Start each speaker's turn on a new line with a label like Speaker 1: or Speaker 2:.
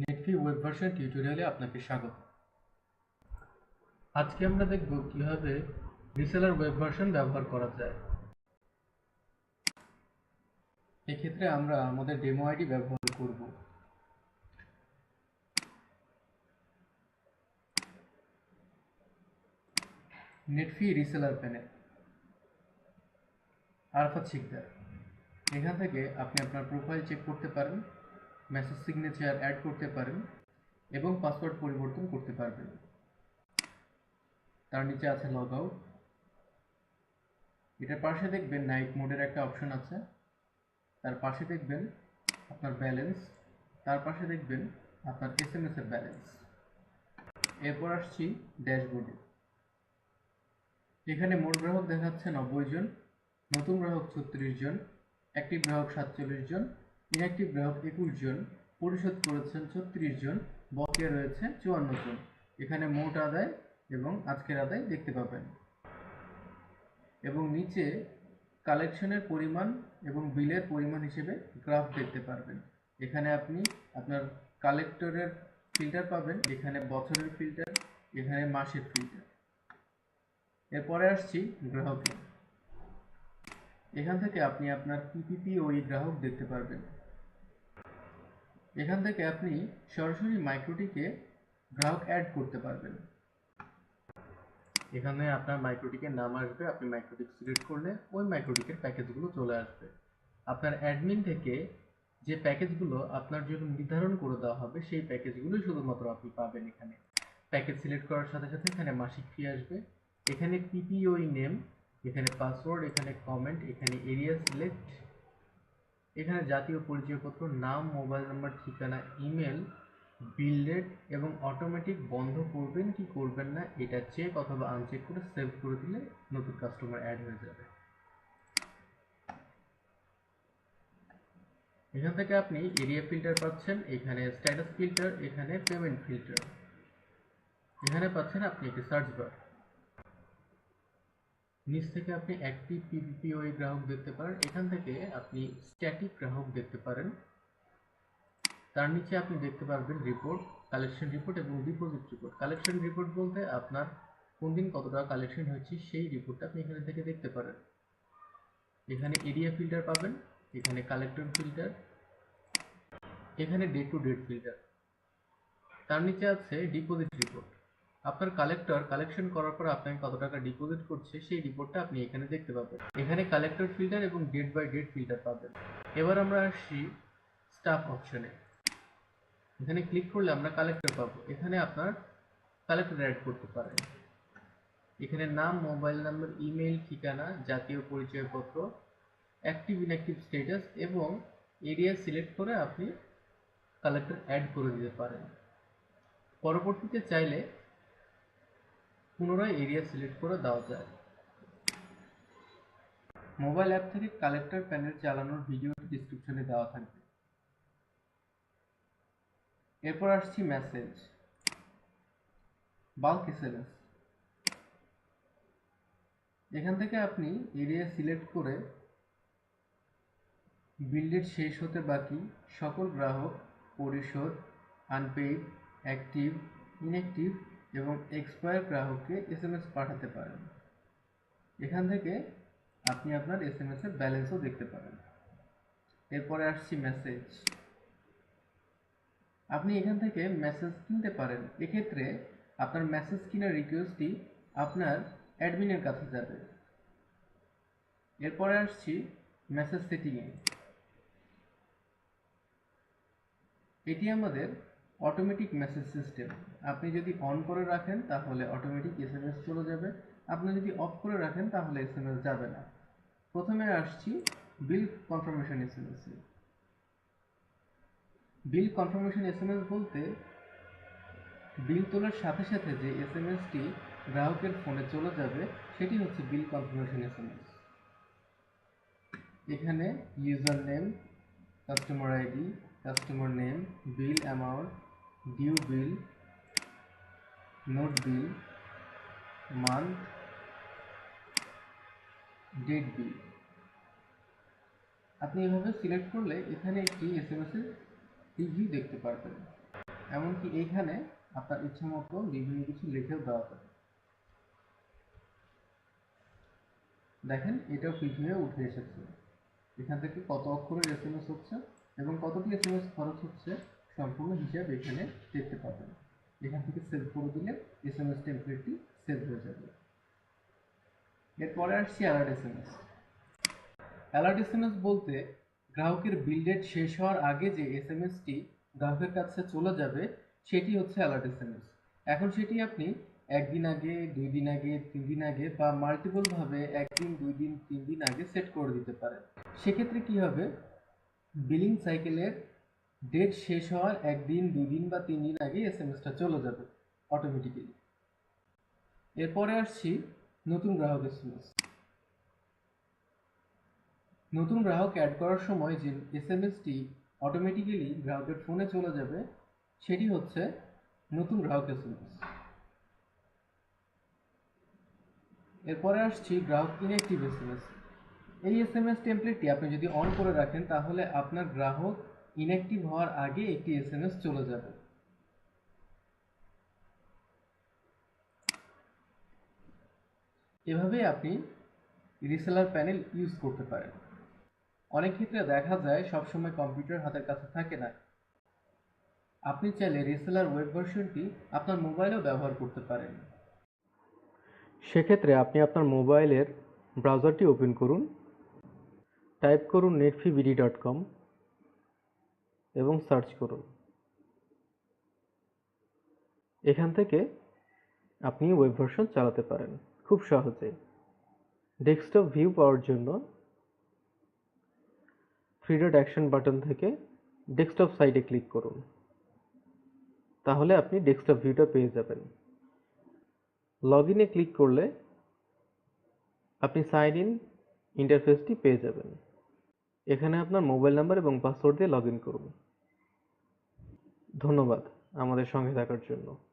Speaker 1: নেটফি web version টিউটোরিয়ালে আপনাকে স্বাগত। আজকে আমরা দেখব কীভাবে রিসেলার ওয়েব ভার্সন ব্যবহার করা যায়। এক্ষেত্রে আমরা আমাদের ডেমো আইডি ব্যবহার করব। Netfee reseller panel. Arafat Sikdar. এখান থেকে আপনি আপনার প্রোফাইল চেক করতে পারেন। মেসেজ সিগনেচার অ্যাড করতে পারেন এবং পাসওয়ার্ড পরিবর্তন করতে পারবেন। তার নিচে আছে লগ আউট এটার পাশে দেখবেন নাইট মোডের একটা অপশন আছে। তার পাশে দেখবেন আপনার ব্যালেন্স তার পাশে দেখবেন আপনার এস এম এর ব্যালেন্স এরপর আসছি ড্যাশবোর্ডে এখানে মোট গ্রাহক দেখাচ্ছে নব্বই জন, নতুন গ্রাহক ছত্রিশ জন অ্যাক্টিভ গ্রাহক সাতচল্লিশ জন ইনঅ্যাক্টিভ গ্রাহক একুশ জন, পরিশোধ করেছেন ছত্রিশ জন বকেয়া রয়েছে চুয়ান্ন জন। এখানে মোট আদায় এবং আজকের আদায় দেখতে পাবেন। এবং নিচে কালেকশনের পরিমাণ এবং বিলের পরিমাণ হিসেবে গ্রাফ দেখতে পারবেন। এখানে আপনি আপনার কালেক্টরের ফিল্টার পাবেন, এখানে বছরের ফিল্টার, এখানে মাসের ফিল্টার। এরপরে আসছি গ্রাহকে এখান থেকে আপনি আপনার পিপিপি ওই গ্রাহক দেখতে পারবেন। এখান থেকে আপনি সরাসরি মাইক্রোটিকে গ্রাহক অ্যাড করতে পারবেন। এখানে আপনার মাইক্রোটিকের নাম আসবে, আপনি মাইক্রোটিক সিলেক্ট করলে ওই মাইক্রোটিকের প্যাকেজগুলো চলে আসবে। আপনার অ্যাডমিন থেকে যে প্যাকেজগুলো আপনার জন্য নির্ধারণ করে দেওয়া হবে, সেই প্যাকেজগুলোই শুধুমাত্র আপনি পাবেন এখানে। প্যাকেজ সিলেক্ট করার সাথে সাথে এখানে মাসিক ফি আসবে। এখানে পিপিওই নেম এখানে পাসওয়ার্ড এখানে কমেন্ট এখানে এরিয়া সিলেক্ট এখানে জাতীয় পরিচয়পত্র, নাম, মোবাইল নাম্বার, ঠিকানা, ইমেল, বিল রেট এবং অটোমেটিক বন্ধ করবেন কি করবেন না, এটা চেক অথবা আনচেক করে সেভ করে দিলে নতুন কাস্টমার অ্যাড হয়ে যাবে। এখান থেকে আপনি এরিয়া ফিল্টার পাচ্ছেন, এখানে স্ট্যাটাস ফিল্টার এখানে পেমেন্ট ফিল্টার এখানে পাচ্ছেন আপনি একটি সার্চ বার নিচ থেকে আপনি অ্যাক্টিভ পিপিপিওই গ্রাহক দেখতে পারেন। এখান থেকে আপনি স্ট্যাটিক গ্রাহক দেখতে পারেন। তার নিচে আপনি দেখতে পারবেন রিপোর্ট কালেকশন রিপোর্ট এবং ডিপোজিট রিপোর্ট কালেকশন রিপোর্ট বলতে আপনার কোন দিন কত টাকা কালেকশন হয়েছে সেই রিপোর্টটা আপনি এখানে থেকে দেখতে পারেন। এখানে এরিয়া ফিল্টার পাবেন, এখানে কালেক্টর ফিল্টার এখানে ডেট টু ডেট ফিল্টার তার নিচে আছে ডিপোজিট রিপোর্ট আপনার কালেক্টর কালেকশন করার পর আপনাকে কত টাকা ডিপোজিট করছে, সেই রিপোর্টটা আপনি এখানে দেখতে পাবেন। এখানে কালেক্টর ফিল্টার এবং ডেট বাই ডেট ফিল্টার পাবেন। এবার আমরা আসি স্টাফ অপশনে এখানে ক্লিক করলে আমরা কালেক্টর পাবো। এখানে আপনার কালেক্টর অ্যাড করতে পারেন। এখানে নাম মোবাইল নাম্বার ইমেল ঠিকানা, জাতীয় পরিচয়পত্র অ্যাক্টিভ ইনঅ্যাক্টিভ স্ট্যাটাস এবং এরিয়া সিলেক্ট করে আপনি কালেক্টর অ্যাড করে দিতে পারেন। পরবর্তীতে চাইলে পুনরায় এরিয়া সিলেক্ট করে দেওয়া যায়। মোবাইল অ্যাপ থেকে কালেক্টর প্যানেল চালানোর ভিডিওটি ডিসক্রিপশনে দেওয়া থাকবে। এরপর আসছি মেসেজ বাল্ক এসএমএস এখান থেকে আপনি এরিয়া সিলেক্ট করে বিল্ডের শেষ হতে বাকি সকল গ্রাহক পরিশোধ আনপেইড অ্যাক্টিভ ইনঅ্যাক্টিভ এবং এক্সপায়ার গ্রাহককে এসএমএস পাঠাতে পারেন। এখান থেকে আপনি আপনার এস এসএমএস এর ব্যালেন্সও দেখতে পারেন এরপরে আসছি মেসেজ আপনি এখান থেকে মেসেজ কিনতে পারেন। এক্ষেত্রে আপনার মেসেজ কেনার রিকোয়েস্টটি আপনার অ্যাডমিনের কাছে যাবে। এরপরে আসছি মেসেজ সেটিংয়ে এটি আমাদের অটোমেটিক মেসেজ সিস্টেম আপনি যদি অন করে রাখেন, তাহলে অটোমেটিক এসএমএস চলে যাবে। আপনি যদি অফ করে রাখেন, তাহলে এসএমএস যাবে না। প্রথমে আসছি bill confirmation SMS bill confirmation SMS বলতে বিল তোলার সাথে সাথে যে এসএমএসটি গ্রাহকের ফোনে চলে যাবে, সেটি হচ্ছে বিল কনফার্মেশন এসএমএস এখানে user name customer ID customer name bill amount due bill note bill month date bill আপনি এভাবে সিলেক্ট করলে এখানে একটি এস এম এস এর রিভিউ দেখতে পারবেন। এমনকি এইখানে আপনার ইচ্ছা মতো বিভিন্ন কিছু লিখেও দেওয়া যাবে। দেখেন, এটাও প্রিভিউ উঠে এসেছে। এখান থেকে কত অক্ষরের এসএমএস হচ্ছে এবং কতটি এসএমএস খরচ হচ্ছে সম্পূর্ণ হিসাব এখানে দেখতে পাবেন। এখান থেকে সেভ করে দিলে এসএমএস টেমপ্লেটটি সেভ হয়ে যাবে। এরপরে আসছি অ্যালার্ট এসএমএস অ্যালার্ট এসএমএস বলতে গ্রাহকের বিল ডেট শেষ হওয়ার আগে যে এসএমএসটি গ্রাহকের কাছে চলে যাবে, সেটি হচ্ছে অ্যালার্ট এসএমএস এখন সেটি আপনি একদিন আগে, দুই দিন আগে, তিন দিন আগে বা মাল্টিপল ভাবে একদিন, দুই দিন, তিন দিন আগে সেট করে দিতে পারেন। সেক্ষেত্রে কি হবে? বিলিং সাইকেলের ডেট শেষ হওয়ার একদিন দুই দিন বা তিন দিন আগে এসএমএসটা চলে যাবে অটোমেটিক্যালি এরপরে আসছি নতুন গ্রাহক এসএমএস নতুন গ্রাহক অ্যাড করার সময় যে এসএমএসটি অটোমেটিক্যালি গ্রাহকের ফোনে চলে যাবে, সেটি হচ্ছে নতুন গ্রাহক এসএমএস এরপরে আসছি গ্রাহক ইনঅ্যাক্টিভ এসএমএস এই এস এম এস টেমপ্লেটটি আপনি যদি অন করে রাখেন, তাহলে আপনার গ্রাহক ইনঅ্যাক্টিভ হওয়ার আগে একটি এসএমএস চলে যাবে। এভাবেই আপনি রিসেলার প্যানেল ইউজ করতে পারেন। অনেক ক্ষেত্রে দেখা যায় সবসময় কম্পিউটার হাতের কাছে থাকে না। আপনি চাইলে রিসেলার ওয়েব ভার্সনটি আপনার মোবাইলেও ব্যবহার করতে পারেন। সেক্ষেত্রে আপনি আপনার মোবাইলের ব্রাউজারটি ওপেন করুন। টাইপ করুন নেটফিবিডি ডট কম এবং সার্চ করুন। এখান থেকে আপনি ওয়েব ভার্সন চালাতে পারেন, খুব সহজে ডেস্কটপ ভিউ পাওয়ার জন্য থ্রি অ্যাকশন বাটন থেকে ডেস্কটপ সাইডে ক্লিক করুন। তাহলে আপনি ডেস্কটপ ভিউটা পেয়ে যাবেন। লগ ইনে ক্লিক করলে আপনি সাইন ইন ইন্টারফেসটি পেয়ে যাবেন। এখানে আপনার মোবাইল নাম্বার এবং পাসওয়ার্ড দিয়ে লগ ইন করুন। ধন্যবাদ আমাদের সঙ্গে থাকার জন্য।